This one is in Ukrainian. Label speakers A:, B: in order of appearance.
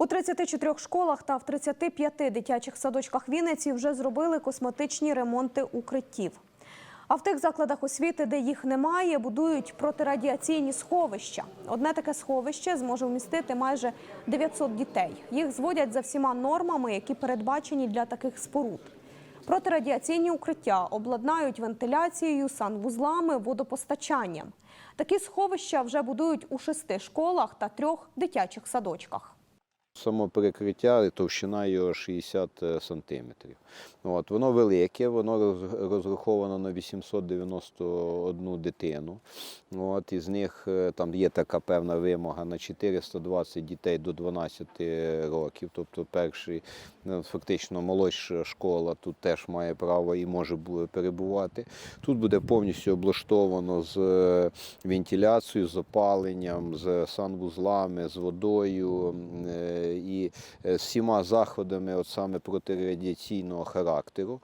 A: У 34 школах та в 35 дитячих садочках Вінниці вже зробили косметичні ремонти укриттів. А в тих закладах освіти, де їх немає, будують протирадіаційні сховища. Одне таке сховище зможе вмістити майже 900 дітей. Їх зводять за всіма нормами, які передбачені для таких споруд. Протирадіаційні укриття обладнають вентиляцією, санвузлами, водопостачанням. Такі сховища вже будують у шести школах та трьох дитячих садочках.
B: Само перекриття, товщина його 60 сантиметрів. От, воно велике, воно розраховано на 891 дитину. От, із них е, там є така певна вимога на 420 дітей до 12 років. Тобто перший, е, фактично молодша школа тут теж має право і може перебувати. Тут буде повністю облаштовано з е, вентиляцією, з опаленням, з санвузлами, з водою е, і е, всіма заходами от саме протирадіаційного характеру.